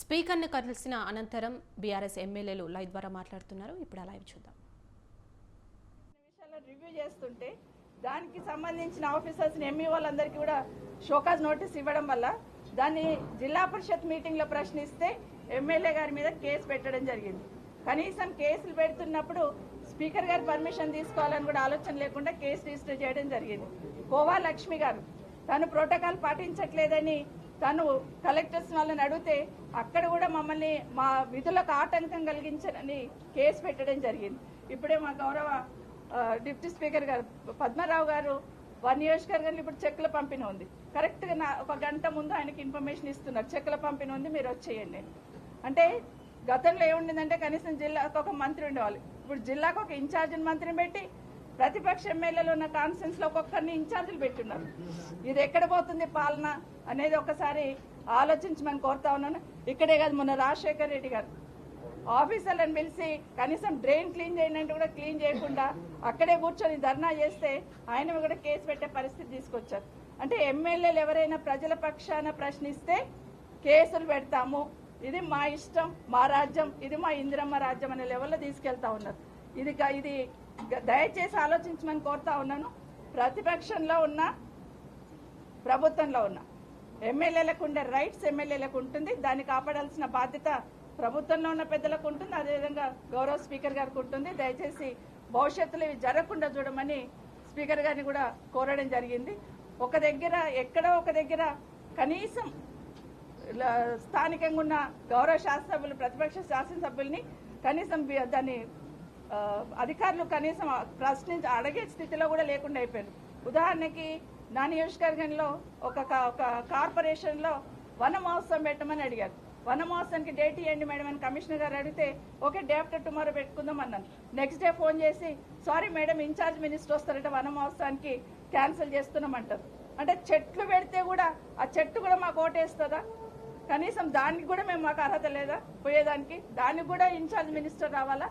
స్పీకర్ను కలిసిన అనంతరం బీఆర్ఎస్ ఎమ్మెల్యేలు లైవ్ ద్వారా మాట్లాడుతున్నారు. ఇప్పుడు లైవ్ చూద్దాం. రివ్యూ చేస్తుంటే దానికి సంబంధించిన ఆఫీసర్స్ ఎంఈ వాళ్ళందరికీ కూడా షోకాజ్ నోటీస్ ఇవ్వడం వల్ల దాన్ని జిల్లా పరిషత్ మీటింగ్లో ప్రశ్నిస్తే ఎమ్మెల్యే గారి మీద కేసు పెట్టడం జరిగింది. కనీసం కేసులు పెడుతున్నప్పుడు స్పీకర్ గారు పర్మిషన్ తీసుకోవాలని కూడా ఆలోచన లేకుండా కేసు రిజిస్టర్ చేయడం జరిగింది. కోవా లక్ష్మి గారు తను ప్రోటోకాల్ పాటించట్లేదని తను కలెక్టర్స్ వాళ్ళని అడిగితే అక్కడ కూడా మమ్మల్ని మా విధులకు ఆటంకం కలిగించనని కేసు పెట్టడం జరిగింది. ఇప్పుడే మా గౌరవ డిప్యూటీ స్పీకర్ గారు పద్మరావు గారు వన్ నియోజకవర్గంలో ఇప్పుడు చెక్కుల పంపిన ఉంది. కరెక్ట్గా నా- ఒక గంట ముందు ఆయనకి ఇన్ఫర్మేషన్ ఇస్తున్నారు. చెక్కుల పంపిన ఉంది మీరు వచ్చేయండి అంటే గతంలో ఏముండిందంటే కనీసం జిల్లాకు ఒక మంత్రి ఉండేవాళ్ళు. ఇప్పుడు జిల్లాకు ఒక ఇన్ఛార్జ్ మంత్రిని పెట్టి ప్రతిపక్ష ఎమ్మెల్యేలు ఉన్న కాన్ఫరెన్స్లో ఒక్కొక్కరిని ఇన్ఛార్జీలు పెట్టున్నారు. ఇది ఎక్కడ పోతుంది పాలన అనేది ఒకసారి ఆలోచించమని కోరుతా ఉన్నాను. ఇక్కడే కాదు మొన్న రాజశేఖర్ రెడ్డి గారు ఆఫీసర్లను పిలిచి కనీసం డ్రైన్ క్లీన్ చేయనంటే కూడా క్లీన్ చేయకుండా అక్కడే కూర్చొని ధర్నా చేస్తే ఆయన కూడా కేసు పెట్టే పరిస్థితి తీసుకొచ్చారు. అంటే ఎమ్మెల్యేలు ఎవరైనా ప్రజల పక్షాన ప్రశ్నిస్తే కేసులు పెడతాము. ఇది మా ఇష్టం మా రాజ్యం ఇది మా ఇందిరమ్మ రాజ్యం అనే లెవెల్లో తీసుకెళ్తా ఉన్నారు. ఇది గ- ఇది దయచేసి ఆలోచించమని కోరుతా ఉన్నాను. ప్రతిపక్షంలో ఉన్న ప్రభుత్వంలో ఉన్న ఎమ్మెల్యేలకు ఉండే రైట్స్ ఎమ్మెల్యేలకు ఉంటుంది. దాన్ని కాపాడాల్సిన బాధ్యత ప్రభుత్వంలో ఉన్న పెద్దలకు ఉంటుంది. అదేవిధంగా గౌరవ స్పీకర్ గారికి ఉంటుంది. దయచేసి భవిష్యత్తులో ఇవి జరగకుండా చూడమని స్పీకర్ గారిని కూడా కోరడం జరిగింది. ఒక దగ్గర ఎక్కడో ఒక దగ్గర కనీసం స్థానికంగా ఉన్న గౌరవ శాసనసభ్యులు ప్రతిపక్ష శాసనసభ్యుల్ని కనీసం దాన్ని అధికారులు కనీసం ప్రశ్నించి అడిగే స్థితిలో కూడా లేకుండా అయిపోయారు ఉదాహరణకి నా నియోజకవర్గంలో ఒక కా- ఒక కార్పొరేషన్లో వన మహోత్సవం పెట్టమని అడిగారు. వన మహోత్సవానికి డేట్ ఇవ్వండి మేడం అని కమిషనర్ గారు అడిగితే ఓకే డే ఆఫ్టర్ టుమారో పెట్టుకుందాం అన్నాను. నెక్స్ట్ డే ఫోన్ చేసి సారీ మేడం ఇన్ఛార్జ్ మినిస్టర్ వస్తారట వన మహోత్సవానికి క్యాన్సిల్ చేస్తున్నామంటారు. అంటే చెట్లు పెడితే కూడా ఆ చెట్టు కూడా మాకు ఓటేస్తుందా? కనీసం దానికి కూడా మేము మాకు అర్హత లేదా? పోయేదానికి? దానికి కూడా ఇన్ఛార్జ్ మినిస్టర్ రావాలా?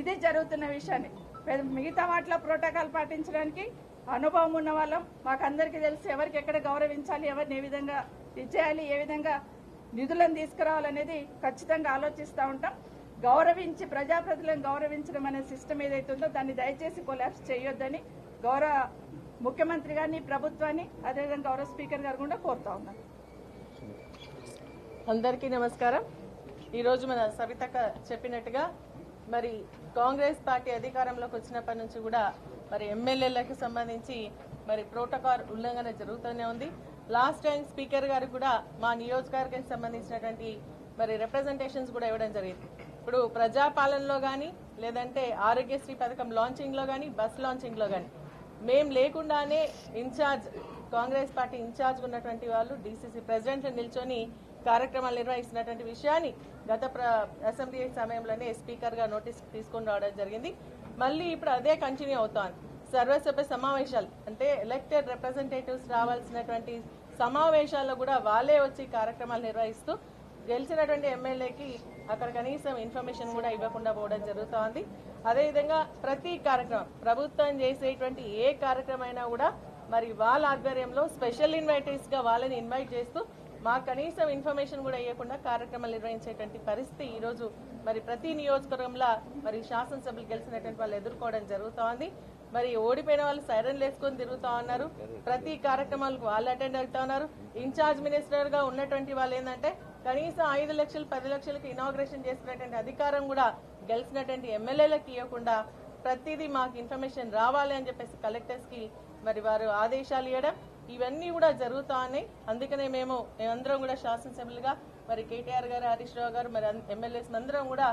ఇది జరుగుతున్న విషయాన్ని. మిగతా వాటిలో ప్రోటోకాల్ పాటించడానికి అనుభవం ఉన్న వాళ్ళం. మాకు అందరికీ తెలుసు ఎవరికి ఎక్కడ గౌరవించాలి ఎవరిని ఏ విధంగా ఇచ్చేయాలి ఏ విధంగా నిధులను తీసుకురావాలనేది ఖచ్చితంగా ఆలోచిస్తూ ఉంటాం. గౌరవించి ప్రజాప్రతిలను గౌరవించడం అనే సిస్టమ్ ఏదైతే ఉందో దాన్ని దయచేసి కొలాప్స్ చేయొద్దని గౌరవ ముఖ్యమంత్రి గారిని ప్రభుత్వాన్ని అదేవిధంగా గౌరవ స్పీకర్ గారు కూడా కోరుతా ఉన్నాను అందరికీ నమస్కారం. ఈరోజు మన సవితక చెప్పినట్టుగా మరి కాంగ్రెస్ పార్టీ అధికారంలోకి వచ్చినప్పటి నుంచి కూడా మరి ఎమ్మెల్యేలకు సంబంధించి మరి ప్రోటోకాల్ ఉల్లంఘన జరుగుతూనే ఉంది. లాస్ట్ టైం స్పీకర్ గారు కూడా మా నియోజకవర్గానికి సంబంధించినటువంటి మరి రిప్రజెంటేషన్స్ కూడా ఇవ్వడం జరిగింది. ఇప్పుడు ప్రజాపాలనలో కానీ లేదంటే ఆరోగ్యశ్రీ పథకం లాంచింగ్లో కానీ బస్ లాంచింగ్లో కానీ మేం లేకుండానే ఇన్ఛార్జ్ కాంగ్రెస్ పార్టీ ఇన్ఛార్జ్ ఉన్నటువంటి వాళ్ళు డీసీసీ ప్రెసిడెంట్లు నిల్చొని కార్యక్రమాలు నిర్వహిస్తున్నటువంటి విషయాన్ని గత ప్ర అసెంబ్లీ సమయంలోనే స్పీకర్గా నోటీస్ తీసుకొని రావడం జరిగింది. మళ్ళీ ఇప్పుడు అదే కంటిన్యూ అవుతోంది. సర్వసభ్య సమావేశాలు అంటే ఎలక్టెడ్ రిప్రజెంటేటివ్స్ రావాల్సినటువంటి సమావేశాల్లో కూడా వాళ్ళే వచ్చి కార్యక్రమాలు నిర్వహిస్తూ గెలిచినటువంటి ఎమ్మెల్యేకి అక్కడ కనీసం ఇన్ఫర్మేషన్ కూడా ఇవ్వకుండా పోవడం జరుగుతోంది. అదేవిధంగా ప్రతి కార్యక్రమం ప్రభుత్వం చేసేటువంటి ఏ కార్యక్రమం అయినా కూడా మరి వాళ్ళ ఆధ్వర్యంలో స్పెషల్ ఇన్వైటీస్గా వాళ్ళని ఇన్వైట్ చేస్తూ మాకు కనీసం ఇన్ఫర్మేషన్ కూడా ఇవ్వకుండా కార్యక్రమాలు నిర్వహించేటువంటి పరిస్థితి ఈ రోజు మరి ప్రతి నియోజకవర్గంలో మరి శాసనసభ్యులు గెలిచినటువంటి వాళ్ళు ఎదుర్కోవడం జరుగుతోంది. మరి ఓడిపోయిన వాళ్ళు సైరన్లు వేసుకొని తిరుగుతా ఉన్నారు. ప్రతి కార్యక్రమాలకు వాళ్ళు అటెండ్ అవుతా ఉన్నారు. ఇన్ఛార్జ్ మినిస్టర్గా ఉన్నటువంటి వాళ్ళు ఏంటంటే కనీసం ఐదు లక్షలు పది లక్షలకు ఇనాగ్రేషన్ చేసినటువంటి అధికారం కూడా గెలిచినటువంటి ఎమ్మెల్యేలకు ఇవ్వకుండా ప్రతిదీ మాకు ఇన్ఫర్మేషన్ రావాలి అని చెప్పేసి కలెక్టర్స్కి మరి వారు ఆదేశాలు ఇవ్వడం. ఇవన్నీ కూడా జరుగుతా ఉన్నాయి. అందుకనే మేము మేమందరం కూడా శాసనసభ్యులుగా మరి కేటీఆర్ గారు హరీష్ రావు గారు మరి ఎమ్మెల్యేస్ అందరం కూడా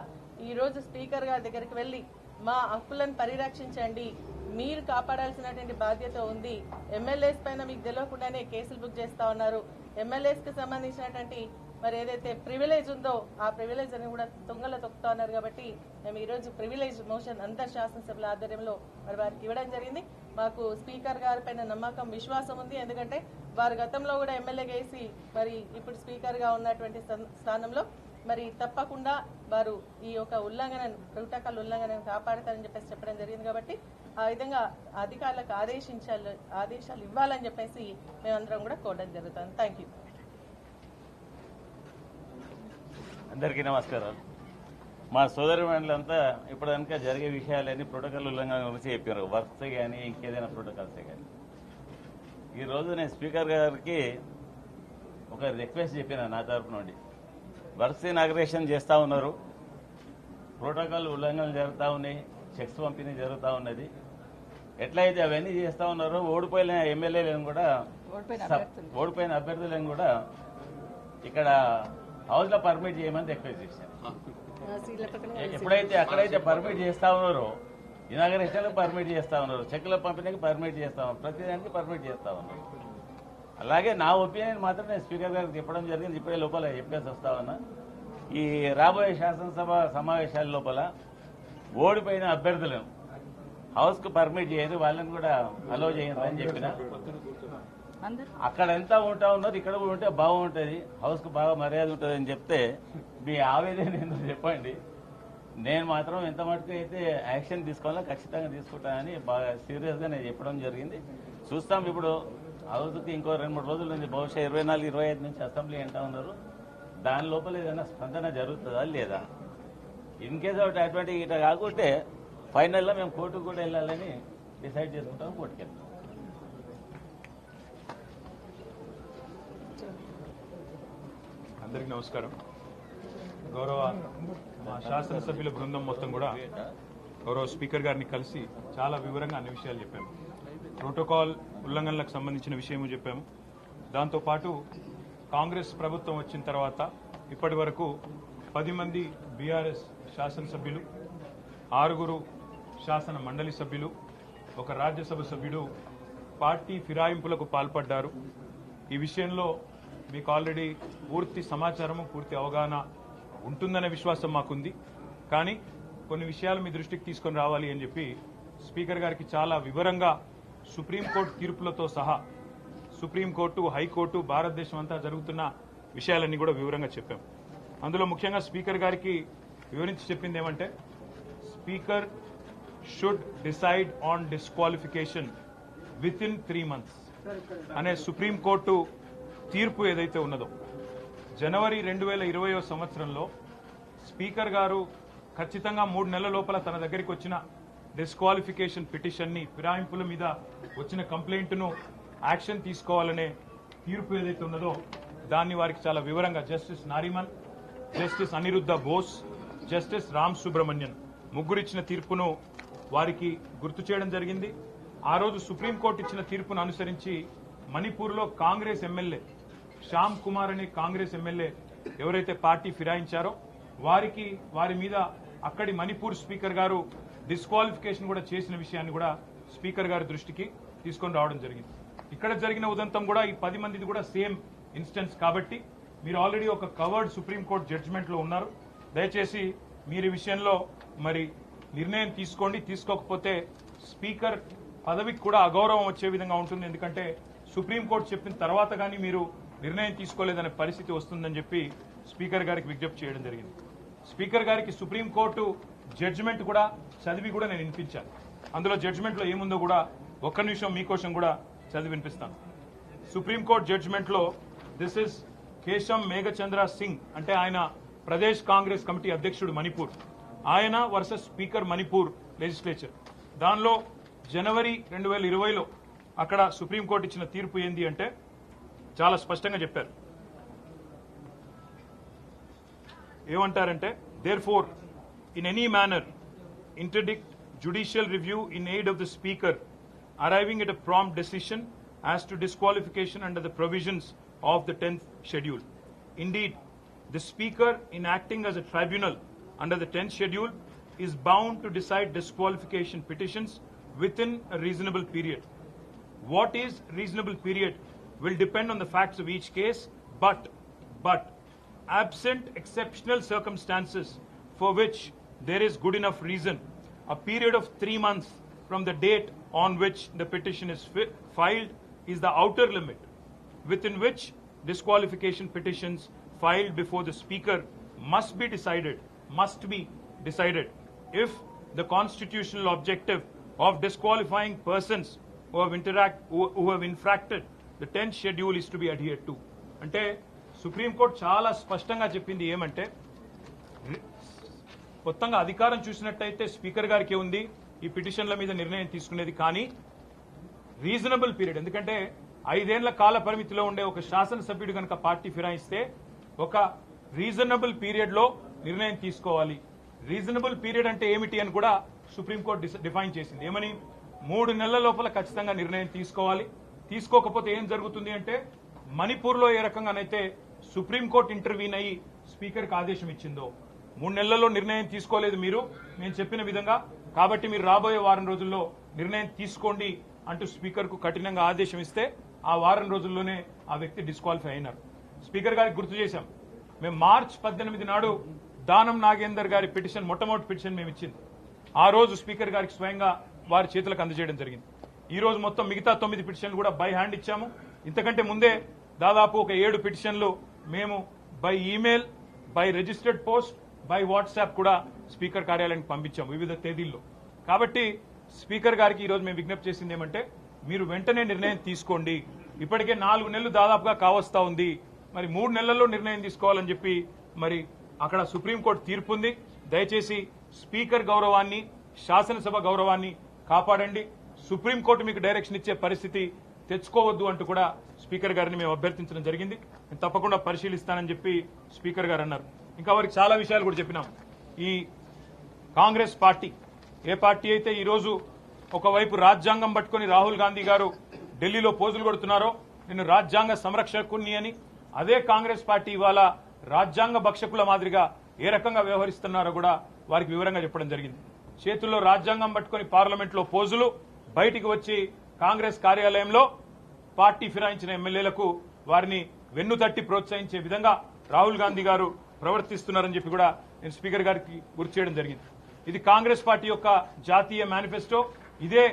ఈ రోజు స్పీకర్ గారి దగ్గరికి వెళ్ళి మా హక్కులను పరిరక్షించండి. మీరు కాపాడాల్సినటువంటి బాధ్యత ఉంది. ఎమ్మెల్యేస్ పైన మీకు తెలియకుండానే కేసులు బుక్ చేస్తా ఉన్నారు. ఎమ్మెల్యేస్ సంబంధించినటువంటి మరి ఏదైతే ప్రివిలేజ్ ఉందో ఆ ప్రివిలేజ్ అని కూడా తుంగలో తొక్కుతా ఉన్నారు కాబట్టి మేము ఈరోజు ప్రివిలేజ్ మోషన్ అంతా శాసనసభల ఆధ్వర్యంలో మరి వారికి ఇవ్వడం జరిగింది. మాకు స్పీకర్ గారి పైన నమ్మకం విశ్వాసం ఉంది. ఎందుకంటే వారు గతంలో కూడా ఎమ్మెల్యే వేసి మరి ఇప్పుడు స్పీకర్గా ఉన్నటువంటి స్థానంలో మరి తప్పకుండా వారు ఈ యొక్క ఉల్లంఘనను ప్రోటోకాల్ ఉల్లంఘనను కాపాడతారని చెప్పేసి చెప్పడం జరిగింది కాబట్టి ఆ విధంగా అధికారులకు ఆదేశించాలి ఆదేశాలు ఇవ్వాలని చెప్పేసి మేమందరం కూడా కోరడం జరుగుతుంది. థ్యాంక్ యూ అందరికీ నమస్కారం మా సోదరి మండలంతా ఇప్పుడు కనుక జరిగే విషయాలన్నీ ప్రోటోకాల్ ఉల్లంఘన గురించి చెప్పారు. వర్క్స్ కానీ ఇంకేదైనా ప్రోటోకాల్సే కానీ ఈరోజు నేను స్పీకర్ గారికి ఒక రిక్వెస్ట్ చెప్పిన నా తరపు నుండి. వర్క్స్ ఇనాగ్రేషన్ చేస్తూ ఉన్నారు. ప్రోటోకాల్ ఉల్లంఘనలు జరుగుతూ ఉన్నాయి. చెక్స్ పంపిణీ జరుగుతూ ఉన్నది. ఎట్లయితే అవన్నీ చేస్తూ ఉన్నారో ఓడిపోయిన ఎమ్మెల్యేలను కూడా. ఓడిపోయిన అభ్యర్థులను కూడా ఇక్కడ హౌస్లో పర్మిట్ చేయమని రిక్వెస్ట్ చేశాను ఎ- ఎప్పుడైతే అక్కడైతే పర్మిట్ చేస్తా ఉన్నారో ఇనాగరేషన్ పర్మిట్ చేస్తా ఉన్నారు చెక్కుల పంపిణీకి పర్మిట్ చేస్తా ఉన్నారు ప్రతిదానికి పర్మిట్ చేస్తా ఉన్నారు. అలాగే నా ఒపీనియన్ మాత్రం నేను స్పీకర్ గారికి చెప్పడం జరిగింది ఇప్పుడే లోపల చెప్పేసి వస్తా ఉన్నా. ఈ రాబోయే శాసనసభ సమావేశాల లోపల ఓడిపోయిన అభ్యర్థులను హౌస్కు పర్మిట్ చేయదు వాళ్ళని కూడా అలో చేయదు అని చెప్పిన. అక్కడ ఎంత ఉంటా ఉన్నారు ఇక్కడ కూడా ఉంటే బాగుంటుంది. హౌస్కు బాగా మర్యాద ఉంటుంది అని చెప్తే మీ ఆవేదన ఏందో చెప్పండి. నేను మాత్రం ఎంత మటుకు అయితే యాక్షన్ తీసుకోవాలో ఖచ్చితంగా తీసుకుంటానని బాగా సీరియస్గా నేను చెప్పడం జరిగింది. చూస్తాం ఇప్పుడు. హౌస్కి ఇంకో రెండు మూడు రోజులు ఉంది బహుశా ఇరవై నాలుగు ఇరవై ఐదు నుంచి అసెంబ్లీ అంటా ఉన్నారు. దాని లోపల ఏదైనా స్పందన జరుగుతుందా లేదా? ఇన్ కేస్ ఒకటి అటువంటి ఇట్లా కాకుంటే ఫైనల్లో మేము కోర్టుకు కూడా వెళ్ళాలని డిసైడ్ చేసుకుంటాం కోర్టుకు వెళ్తాం అందరికీ నమస్కారం. గౌరవ మా శాసనసభ్యుల బృందం మొత్తం కూడా గౌరవ స్పీకర్ గారిని కలిసి చాలా వివరంగా అన్ని విషయాలు చెప్పాము. ప్రోటోకాల్ ఉల్లంఘనలకు సంబంధించిన విషయము చెప్పాము. దాంతోపాటు కాంగ్రెస్ ప్రభుత్వం వచ్చిన తర్వాత ఇప్పటి వరకు పది మంది బీఆర్ఎస్ శాసనసభ్యులు ఆరుగురు శాసన మండలి సభ్యులు ఒక రాజ్యసభ సభ్యుడు పార్టీ ఫిరాయింపులకు పాల్పడ్డారు. ఈ విషయంలో మీకు ఆల్రెడీ పూర్తి సమాచారము పూర్తి అవగాహన ఉంటుందనే విశ్వాసం మాకుంది. కానీ కొన్ని విషయాలు మీ దృష్టికి తీసుకొని రావాలి అని చెప్పి స్పీకర్ గారికి చాలా వివరంగా సుప్రీంకోర్టు తీర్పులతో సహా సుప్రీంకోర్టు హైకోర్టు భారతదేశం అంతా జరుగుతున్న విషయాలన్నీ కూడా వివరంగా చెప్పాం. అందులో ముఖ్యంగా స్పీకర్ గారికి వివరించి చెప్పింది ఏమంటే speaker should decide on disqualification within three months అనే సుప్రీంకోర్టు తీర్పు ఏదైతే ఉన్నదో. జనవరి రెండు వేల ఇరవయో సంవత్సరంలో స్పీకర్ గారు ఖచ్చితంగా మూడు నెలల లోపల తన దగ్గరికి వచ్చిన డిస్క్వాలిఫికేషన్ పిటిషన్ని ఫిరాయింపుల మీద వచ్చిన కంప్లైంట్ను యాక్షన్ తీసుకోవాలనే తీర్పు ఏదైతే ఉన్నదో దాన్ని వారికి చాలా వివరంగా justice Nariman justice Aniruddha Bose justice Ram Subramanian ముగ్గురు ఇచ్చిన తీర్పును వారికి గుర్తు చేయడం జరిగింది. ఆ రోజు సుప్రీంకోర్టు ఇచ్చిన తీర్పును అనుసరించి మణిపూర్లో కాంగ్రెస్ ఎమ్మెల్యే శ్యామ్ కుమార్ అనే కాంగ్రెస్ ఎమ్మెల్యే ఎవరైతే పార్టీ ఫిరాయించారో వారికి వారి మీద అక్కడి మణిపూర్ స్పీకర్ గారు డిస్క్వాలిఫికేషన్ కూడా చేసిన విషయాన్ని కూడా స్పీకర్ గారి దృష్టికి తీసుకొని రావడం జరిగింది. ఇక్కడ జరిగిన ఉదంతం కూడా ఈ పది మందిది కూడా సేమ్ ఇన్స్టెన్స్ కాబట్టి మీరు ఆల్రెడీ ఒక కవర్డ్ సుప్రీంకోర్టు జడ్జిమెంట్లో ఉన్నారు. దయచేసి మీరు విషయంలో మరి నిర్ణయం తీసుకోండి. తీసుకోకపోతే స్పీకర్ పదవికి కూడా అగౌరవం వచ్చే విధంగా ఉంటుంది. ఎందుకంటే సుప్రీంకోర్టు చెప్పిన తర్వాత కానీ మీరు నిర్ణయం తీసుకోలేదనే పరిస్థితి వస్తుందని చెప్పి స్పీకర్ గారికి విజ్ఞప్తి చేయడం జరిగింది. స్పీకర్ గారికి సుప్రీంకోర్టు జడ్జిమెంట్ కూడా చదివి కూడా నేను వినిపించాను అందులో జడ్జిమెంట్లో ఏముందో కూడా ఒక్క నిమిషం మీకోసం కూడా చదివి వినిపిస్తాను. సుప్రీంకోర్టు జడ్జ్మెంట్లో దిస్ ఇస్ కేశం మేఘచంద్ర సింగ్ అంటే ఆయన ప్రదేశ్ కాంగ్రెస్ కమిటీ అధ్యక్షుడు మణిపూర్. ఆయన వర్సెస్ స్పీకర్ మణిపూర్ లెజిస్లేచర్ దానిలో జనవరి రెండు వేల ఇరవైలో అక్కడ సుప్రీంకోర్టు ఇచ్చిన తీర్పు ఏంది అంటే చాలా స్పష్టంగా చెప్పారు ఏమంటారంటే therefore in any manner interdict judicial review in aid of the speaker arriving at a prompt decision as to disqualification under the provisions of the 10th schedule. Indeed, the Speaker, in acting as a tribunal under the 10th schedule, is bound to decide disqualification petitions within a reasonable period. What is reasonable period will depend on the facts of each case, but, but, absent exceptional circumstances for which there is good enough reason, a period of three months from the date on which the petition is fi- filed is the outer limit within which disqualification petitions filed before the speaker must be decided must be decided. If the constitutional objective of disqualifying persons who have interact who, who have infracted the tenth schedule is to be adhere to అంటే supreme court చాలా స్పష్టంగా చెప్పింది ఏమంటే మొత్తంగా అధికారం చూసినట్టయితే speaker గారికి ఉంది ఈ పిటిషన్ల మీద నిర్ణయం తీసుకునేది కానీ రీజనబుల్ పీరియడ్. ఎందుకంటే ఐదేళ్ళ కాల పరిమితిలో ఉండే ఒక శాసనసభ్యుడు కనుక పార్టీ ఫిరాయిస్తే ఒక రీజనబుల్ పీరియడ్లో నిర్ణయం తీసుకోవాలి. రీజనబుల్ పీరియడ్ అంటే ఏమిటి అని కూడా సుప్రీంకోర్టు డిఫైన్ చేసింది. ఏమని? మూడు నెలల లోపల ఖచ్చితంగా నిర్ణయం తీసుకోవాలి. తీసుకోకపోతే ఏం జరుగుతుంది అంటే మణిపూర్లో ఏ రకంగానైతే సుప్రీంకోర్టు ఇంటర్వ్యూన్ అయ్యి స్పీకర్కి ఆదేశం ఇచ్చిందో మూడు నెలల్లో నిర్ణయం తీసుకోలేదు మీరు నేను చెప్పిన విధంగా. కాబట్టి మీరు రాబోయే వారం రోజుల్లో నిర్ణయం తీసుకోండి అంటూ స్పీకర్కు కఠినంగా ఆదేశం ఇస్తే ఆ వారం రోజుల్లోనే ఆ వ్యక్తి డిస్క్వాలిఫై అయినారు. స్పీకర్ గారికి గుర్తు చేశాం మేము మార్చ్ పద్దెనిమిది నాడు దానం నాగేందర్ గారి పిటిషన్ మొట్టమొదటి పిటిషన్ మేము ఇచ్చింది. ఆ రోజు స్పీకర్ గారికి స్వయంగా వారి చేతులకు అందజేయడం జరిగింది. ఈరోజు మొత్తం మిగతా తొమ్మిది పిటిషన్లు కూడా బై హ్యాండ్ ఇచ్చాము. ఇంతకంటే ముందే దాదాపు ఒక ఏడు పిటిషన్లు మేము by email by registered post by WhatsApp కూడా స్పీకర్ కార్యాలయానికి పంపించాము వివిధ తేదీల్లో. కాబట్టి స్పీకర్ గారికి ఈరోజు మేము విజ్ఞప్తి చేసింది ఏమంటే మీరు వెంటనే నిర్ణయం తీసుకోండి. ఇప్పటికే నాలుగు నెలలు దాదాపుగా కావస్తా ఉంది. మరి మూడు నెలల్లో నిర్ణయం తీసుకోవాలని చెప్పి మరి అక్కడ సుప్రీంకోర్టు తీర్పు ఉంది. దయచేసి స్పీకర్ గౌరవాన్ని శాసనసభ గౌరవాన్ని కాపాడండి. సుప్రీంకోర్టు మీకు డైరెక్షన్ ఇచ్చే పరిస్థితి తెచ్చుకోవద్దు అంటూ కూడా స్పీకర్ గారిని మేము అభ్యర్థించడం జరిగింది. నేను తప్పకుండా పరిశీలిస్తానని చెప్పి స్పీకర్ గారు అన్నారు. ఇంకా వారికి చాలా విషయాలు కూడా చెప్పినాం. ఈ కాంగ్రెస్ పార్టీ ఏ పార్టీ అయితే ఈరోజు ఒకవైపు రాజ్యాంగం పట్టుకొని రాహుల్ గాంధీ గారు ఢిల్లీలో పోజులు కొడుతున్నారో నేను రాజ్యాంగ సంరక్షకుని అని అదే కాంగ్రెస్ పార్టీ ఇవాళ రాజ్యాంగ భక్షకుల మాదిరిగా ఏ రకంగా వ్యవహరిస్తున్నారో కూడా వారికి వివరంగా చెప్పడం జరిగింది. చేతుల్లో రాజ్యాంగం పట్టుకొని పార్లమెంట్లో పోజులు బయటికి వచ్చి కాంగ్రెస్ కార్యాలయంలో పార్టీ ఫిరాయించిన ఎమ్మెల్యేలకు వారిని వెన్ను తట్టి ప్రోత్సహించే విధంగా రాహుల్ గాంధీ గారు ప్రవర్తిస్తున్నారని చెప్పి కూడా నేను స్పీకర్ గారికి గుర్తు చేయడం జరిగింది. ఇది కాంగ్రెస్ పార్టీ యొక్క జాతీయ మేనిఫెస్టో. ఇదే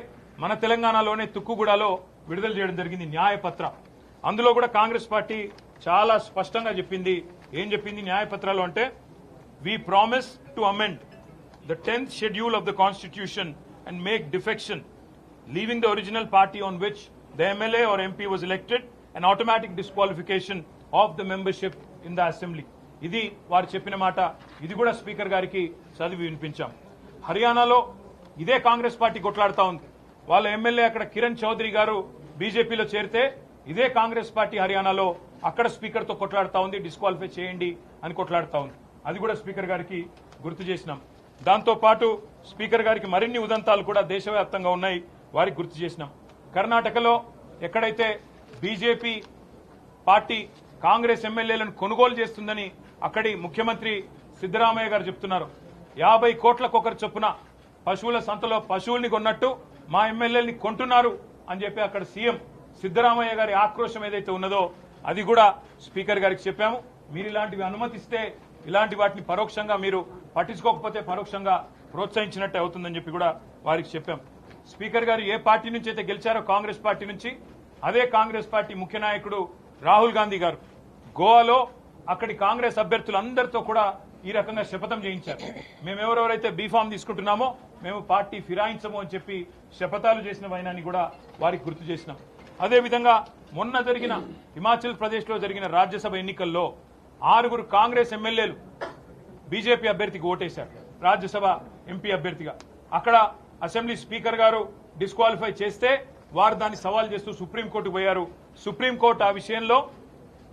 మన తెలంగాణలోనే తుక్కుగూడలో విడుదల చేయడం జరిగింది న్యాయపత్ర. అందులో కూడా కాంగ్రెస్ పార్టీ చాలా స్పష్టంగా చెప్పింది. ఏం చెప్పింది న్యాయపత్రాలు అంటే we promise to amend the tenth schedule of the constitution and make defection leaving the original party on which the MLA or MP was elected an automatic disqualification of the membership in the assembly. ఇది వారు చెప్పిన మాట. ఇది కూడా speaker గారికి చదివి వినిపించాం. హర్యానాలో ఇదే కాంగ్రెస్ పార్టీ కొట్లాడుతా ఉంది. వాళ్ళ ఎమ్మెల్యే అక్కడ కిరణ్ చౌదరి గారు బీజేపీలో చేరితే ఇదే కాంగ్రెస్ పార్టీ హర్యానాలో అక్కడ స్పీకర్తో కొట్లాడుతూ కొట్లాడుతా ఉంది డిస్క్వాలిఫై చేయండి అని కొట్లాడుతా ఉంది. అది కూడా స్పీకర్ గారికి గుర్తు చేసినాం. దాంతో పాటు స్పీకర్ గారికి మరిన్ని ఉదంతాలు కూడా దేశవ్యాప్తంగా ఉన్నాయి. వారికి గుర్తు చేసినాం. కర్ణాటకలో ఎక్కడైతే బీజేపీ పార్టీ కాంగ్రెస్ ఎమ్మెల్యేలను కొనుగోలు చేస్తుందని అక్కడి ముఖ్యమంత్రి సిద్దరామయ్య గారు చెప్తున్నారు. యాభై కోట్లకొకరు చొప్పున పశువుల సంతలో పశువుల్ని కొన్నట్టు మా ఎమ్మెల్యేని కొంటున్నారు అని చెప్పి అక్కడ సీఎం సిద్దరామయ్య గారి ఆక్రోశం ఏదైతే ఉన్నదో అది కూడా స్పీకర్ గారికి చెప్పాము. మీరు ఇలాంటివి అనుమతిస్తే ఇలాంటి వాటిని పరోక్షంగా మీరు పట్టించుకోకపోతే పరోక్షంగా ప్రోత్సహించినట్టే అవుతుందని చెప్పి కూడా వారికి చెప్పాం. స్పీకర్ గారు ఏ పార్టీ నుంచి అయితే గెలిచారో కాంగ్రెస్ పార్టీ నుంచి అదే కాంగ్రెస్ పార్టీ ముఖ్య నాయకుడు రాహుల్ గాంధీ గారు. గోవాలో అక్కడి కాంగ్రెస్ అభ్యర్థులందరితో కూడా ఈ రకంగా శపథం చేయించారు. మేము ఎవరెవరైతే బీఫామ్ తీసుకుంటున్నామో మేము పార్టీ ఫిరాయించము అని చెప్పి శపథాలు చేసిన వైనాన్ని కూడా వారికి గుర్తు చేసినాం. అదేవిధంగా మొన్న జరిగిన హిమాచల్ ప్రదేశ్లో జరిగిన రాజ్యసభ ఎన్నికల్లో ఆరుగురు కాంగ్రెస్ ఎమ్మెల్యేలు బీజేపీ అభ్యర్థికి ఓటేశారు. రాజ్యసభ ఎంపీ అభ్యర్థిగా. అక్కడ అసెంబ్లీ స్పీకర్ గారు డిస్క్వాలిఫై చేస్తే వారు దాన్ని సవాల్ చేస్తూ సుప్రీంకోర్టుకు పోయారు. సుప్రీంకోర్టు ఆ విషయంలో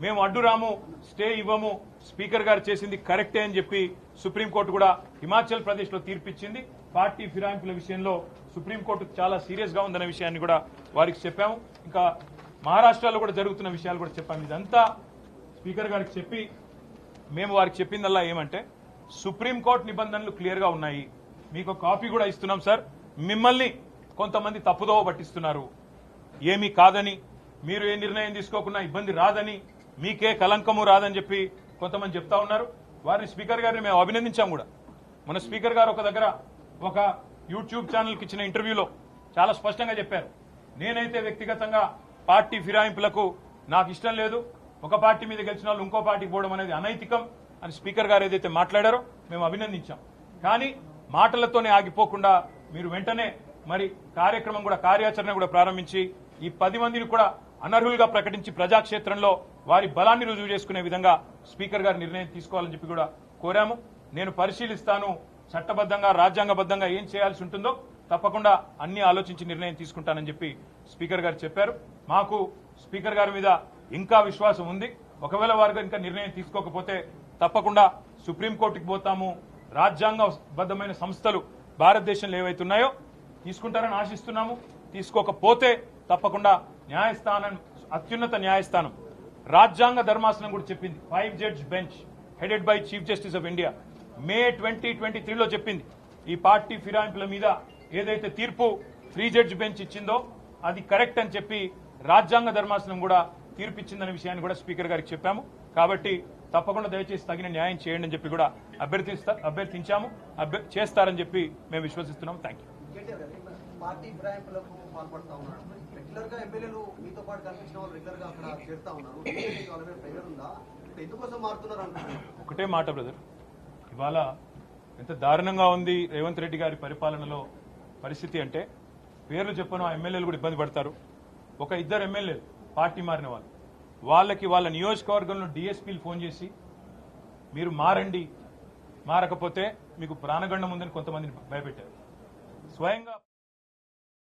మేము అడ్డురాము స్టే ఇవ్వము స్పీకర్ గారు చేసింది కరెక్టే అని చెప్పి సుప్రీంకోర్టు కూడా హిమాచల్ ప్రదేశ్లో తీర్పిచ్చింది. పార్టీ ఫిరాయింపుల విషయంలో సుప్రీంకోర్టు చాలా సీరియస్గా ఉందన్న విషయాన్ని కూడా వారికి చెప్పాము. ఇంకా మహారాష్ట్రలో కూడా జరుగుతున్న విషయాలు కూడా చెప్పాము. ఇదంతా స్పీకర్ గారికి చెప్పి మేము వారికి చెప్పిందల్లా ఏమంటే సుప్రీంకోర్టు నిబంధనలు క్లియర్గా ఉన్నాయి. మీకు కాపీ కూడా ఇస్తున్నాం సార్. మిమ్మల్ని కొంతమంది తప్పుదోవ పట్టిస్తున్నారు. ఏమీ కాదని మీరు ఏ నిర్ణయం తీసుకోకుండా ఇబ్బంది రాదని మీకే కలంకము రాదని చెప్పి కొంతమంది చెప్తా ఉన్నారు. వారిని స్పీకర్ గారిని మేము అభినందించాం కూడా. మన స్పీకర్ గారు ఒక దగ్గర ఒక యూట్యూబ్ ఛానల్కి ఇచ్చిన ఇంటర్వ్యూలో చాలా స్పష్టంగా చెప్పారు. నేనైతే వ్యక్తిగతంగా పార్టీ ఫిరాయింపులకు నాకు ఇష్టం లేదు. ఒక పార్టీ మీద గెలిచిన వాళ్ళు ఇంకో పార్టీకి పోవడం అనేది అనైతికం అని స్పీకర్ గారు ఏదైతే మాట్లాడారో మేము అభినందించాం. కానీ మాటలతోనే ఆగిపోకుండా మీరు వెంటనే మరి కార్యక్రమం కూడా కార్యాచరణ కూడా ప్రారంభించి ఈ పది మందిని కూడా అనర్హులుగా ప్రకటించి ప్రజాక్షేత్రంలో వారి బలాన్ని రుజువు చేసుకునే విధంగా స్పీకర్ గారు నిర్ణయం తీసుకోవాలని చెప్పి కూడా కోరాము. నేను పరిశీలిస్తాను చట్టబద్ధంగా రాజ్యాంగబద్ధంగా ఏం చేయాల్సి ఉంటుందో తప్పకుండా అన్ని ఆలోచించి నిర్ణయం తీసుకుంటానని చెప్పి స్పీకర్ గారు చెప్పారు. మాకు స్పీకర్ గారి మీద ఇంకా విశ్వాసం ఉంది. ఒకవేళ వారు ఇంకా నిర్ణయం తీసుకోకపోతే తప్పకుండా సుప్రీంకోర్టుకి పోతాము రాజ్యాంగబద్ధమైన సంస్థలు భారతదేశంలో ఏవైతున్నాయో తీసుకుంటారని ఆశిస్తున్నాము. తీసుకోకపోతే తప్పకుండా న్యాయస్థానం అత్యున్నత న్యాయస్థానం. రాజ్యాంగ ధర్మాసనం కూడా చెప్పింది. Five judge bench headed by chief justice of India. May twenty twenty త్రీలో చెప్పింది. ఈ పార్టీ ఫిరాయింపుల మీద ఏదైతే తీర్పు త్రీ జడ్జ్ బెంచ్ ఇచ్చిందో అది కరెక్ట్ అని చెప్పి రాజ్యాంగ ధర్మాసనం కూడా తీర్పు ఇచ్చిందనే విషయాన్ని కూడా స్పీకర్ గారికి చెప్పాము. కాబట్టి తప్పకుండా దయచేసి తగిన న్యాయం చేయండి అని చెప్పి కూడా అభ్యర్థిస్తా అభ్యర్థించాము. అభ్య- చేస్తారని చెప్పి మేము విశ్వసిస్తున్నాం థ్యాంక్ యూ కేటీఆర్ గారు, పార్టీ ఫిరాయింపులకు పాల్పడతా ఉన్నారు. రెగ్యులర్గా ఎమ్మెల్యేలు మీతో పాటు కనిపించిన వాళ్ళు రెగ్యులర్గా అక్కడ చేరుతా ఉన్నారు. మీకు వాళ్ళ మీద ప్రెషర్ ఉందా? అంటే ఎందుకోసం మారుతున్నారు అంటున్నారు? ఒకటే మాట బ్రదర్. ఇవాళ ఎంత దారుణంగా ఉంది రేవంత్ రెడ్డి గారి పరిపాలనలో పరిస్థితి అంటే పేర్లు చెప్పను ఆ ఎమ్మెల్యేలు కూడా ఇబ్బంది పడతారు. ఒక ఇద్దరు ఎమ్మెల్యేలు పార్టీ మారిన వాళ్ళు. వాళ్ళకి వాళ్ళ నియోజకవర్గంలో డిఎస్పీలు ఫోన్ చేసి మీరు మారండి మారకపోతే మీకు ప్రాణగండం ఉందని కొంతమందిని భయపెట్టారు. స్వయంగా